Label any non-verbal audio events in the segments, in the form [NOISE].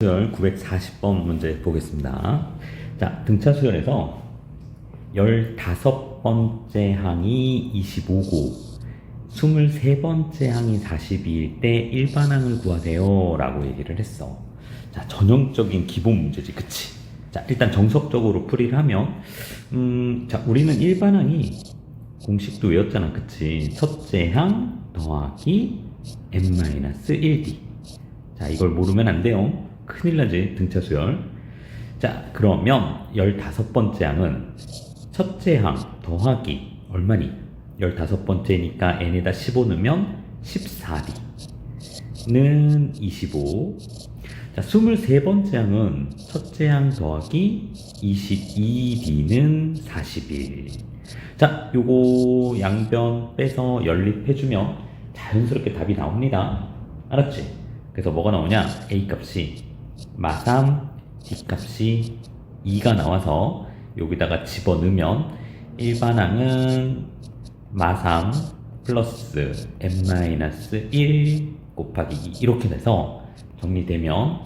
수열 940번 문제 보겠습니다. 자, 등차 수열에서 15번째 항이 25고 23번째 항이 42일 때 일반항을 구하세요 라고 얘기를 했어. 자, 전형적인 기본 문제지, 그치? 자, 일단 정석적으로 풀이를 하면, 음, 자, 우리는 일반항이 공식도 외웠잖아, 그치? 첫째 항 더하기 n-1d. 자, 이걸 모르면 안 돼요. 큰일 나지, 등차 수열. 자, 그러면 15번째 항은 첫째 항 더하기 얼마니? 15번째니까 n에다 15 넣으면 14d는 25. 자, 23번째 항은 첫째 항 더하기 22d는 41. 자, 요거 양변 빼서 연립해주면 자연스럽게 답이 나옵니다. 알았지? 그래서 뭐가 나오냐? A 값이 마3, D 값이 2가 나와서 여기다가 집어넣으면 일반항은 마3 플러스 n-1 곱하기 2 이렇게 돼서 정리되면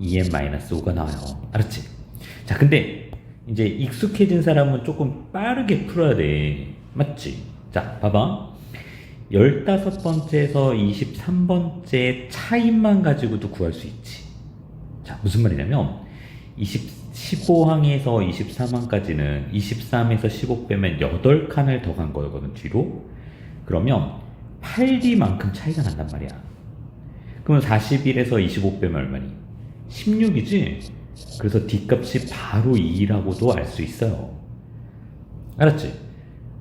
2n-5가 나와요. 알았지? 자, 근데 이제 익숙해진 사람은 조금 빠르게 풀어야 돼. 맞지? 자, 봐봐. 15번째에서 23번째 차이만 가지고도 구할 수 있지. 자, 무슨 말이냐면, 20, 15항에서 23항까지는 23에서 15 빼면 8칸을 더 간 거거든, 뒤로. 그러면 8D만큼 차이가 난단 말이야. 그러면 41에서 25 빼면 얼마니? 16이지? 그래서 D값이 바로 2라고도 알 수 있어요. 알았지?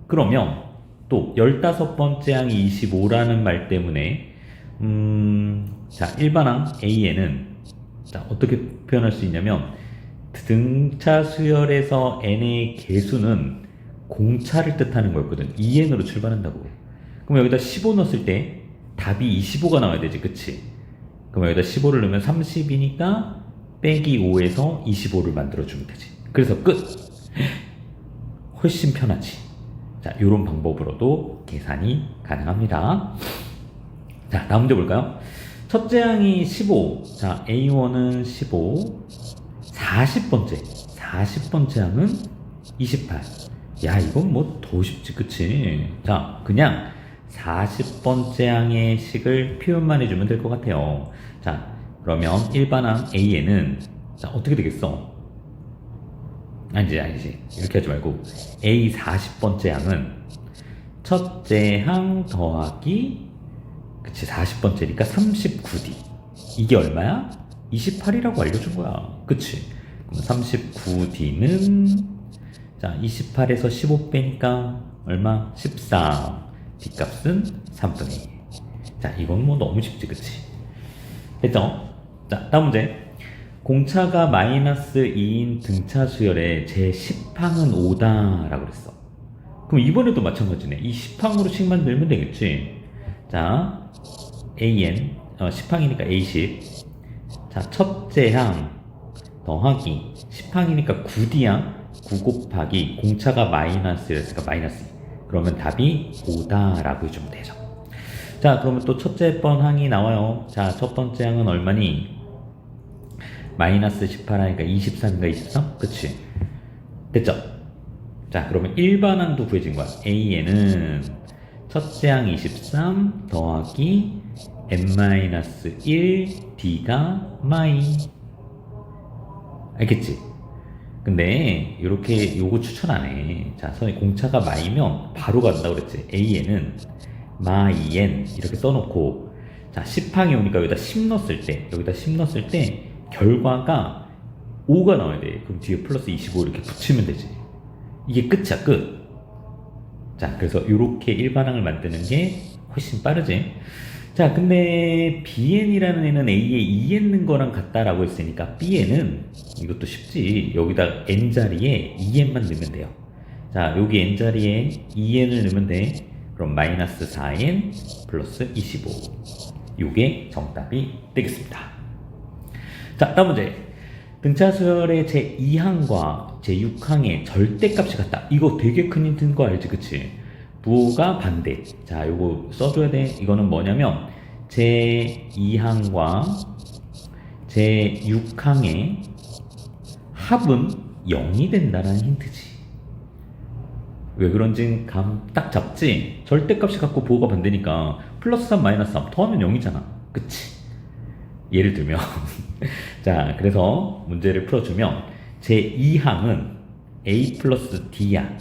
그러면 또 15번째 항이 25라는 말 때문에 음, 자, 일반항 AN은 자, 어떻게 표현할 수 있냐면 등차 수열에서 n의 개수는 공차를 뜻하는 거였거든. 2n으로 출발한다고. 그럼 여기다 15 넣었을 때 답이 25가 나와야 되지, 그치? 그럼 여기다 15를 넣으면 30이니까 빼기 5에서 25를 만들어주면 되지. 그래서 끝! 훨씬 편하지. 자, 요런 방법으로도 계산이 가능합니다. 자, 다음 문제 볼까요? 첫째 항이 15. 자, A1은 15. 40번째. 40번째 항은 28. 야, 이건 뭐 더 쉽지, 그치? 자, 그냥 40번째 항의 식을 표현만 해주면 될 것 같아요. 자, 그러면 일반항 A에는, 자, 어떻게 되겠어? 아니지, 아니지. 이렇게 하지 말고, A 40번째 항은 첫째 항 더하기, 그치, 40번째니까 39D. 이게 얼마야? 28이라고 알려준 거야. 그치? 그럼 39D는, 자, 28에서 15 빼니까 얼마? 14. D값은 3분의 1. 자, 이건 뭐 너무 쉽지, 그치? 됐죠? 자, 다음 문제. 공차가 마이너스 2인 등차 수열에 제 10항은 5다 라고 그랬어. 그럼 이번에도 마찬가지네. 이 10항으로 식만 늘면 되겠지. 자, AN, 어, 10항이니까 A10. 자, 첫째 항 더하기 10항이니까 9D항 9 곱하기 공차가 마이너스였으니까 마이너스 2. 그러면 답이 5다라고 해주면 되죠. 자, 그러면 또 첫째 번 항이 나와요. 자, 첫 번째 항은 얼마니? 마이너스 18 하니까 23인가 23? 그치? 됐죠? 자, 그러면 일반 항도 구해진 거야. A에는 첫째 항 23 더하기 n-1 D가 마이. 알겠지? 근데 이렇게 요거 추천 안 해. 자, 선이 공차가 마이면 바로 간다고 그랬지. A에는 마이엔 이렇게 써놓고 자, 10항이 오니까 여기다 10 넣었을 때 여기다 10 넣었을 때 결과가 5가 나와야 돼. 그럼 뒤에 플러스 25 이렇게 붙이면 되지. 이게 끝이야, 끝. 자, 그래서 이렇게 일반항을 만드는 게 훨씬 빠르지. 자, 근데 BN이라는 애는 A에 2 있는 거랑 같다라고 했으니까 B에는 이것도 쉽지. 여기다 N 자리에 2N만 넣으면 돼요. 자, 여기 N 자리에 2N을 넣으면 돼. 그럼 마이너스 4N 플러스 25. 이게 정답이 되겠습니다. 자, 다음 문제. 등차 수열의 제 2항과 제 6항의 절대값이 같다. 이거 되게 큰 힌트인 거 알지, 그치? 부호가 반대. 자, 요거 써줘야 돼. 이거는 뭐냐면 제 2항과 제 6항의 합은 0이 된다는 힌트지. 왜 그런지 감 딱 잡지? 절대값이 갖고 부호가 반대니까 플러스 3 마이너스 3 더하면 0이잖아. 그치? 예를 들면 [LAUGHS] 자 그래서 문제를 풀어주면 제 2항은 a 플러스 d야.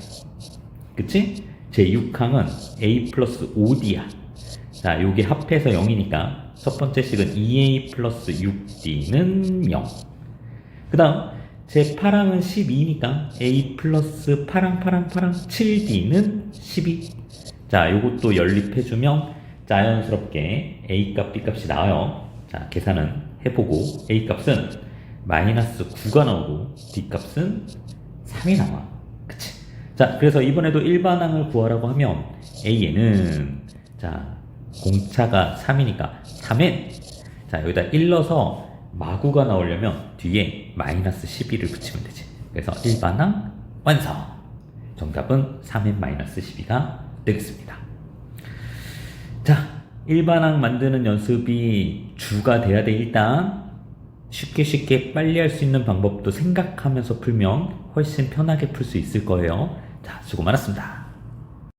그치? 제 6항은 a 플러스 5d야. 자 요게 합해서 0이니까 첫 번째 식은 2a 플러스 6d는 0. 그 다음 제 8항은 12니까 a 플러스 8항 8항 8항 7d는 12. 자 요것도 연립해주면 자연스럽게 a 값 b 값이 나와요. 자 계산은 해보고 a 값은 마이너스 9가 나오고 b 값은 3이 나와. 자 그래서 이번에도 일반항을 구하라고 하면 a에는 자 공차가 3이니까 3엔 자 여기다 1 넣어서 마구가 나오려면 뒤에 마이너스 12를 붙이면 되지. 그래서 일반항 완성. 정답은 3엔 마이너스 12가 되겠습니다. 자 일반항 만드는 연습이 주가 돼야 돼 일단 쉽게 쉽게 빨리 할 수 있는 방법도 생각하면서 풀면 훨씬 편하게 풀 수 있을 거예요. 자 수고 많았습니다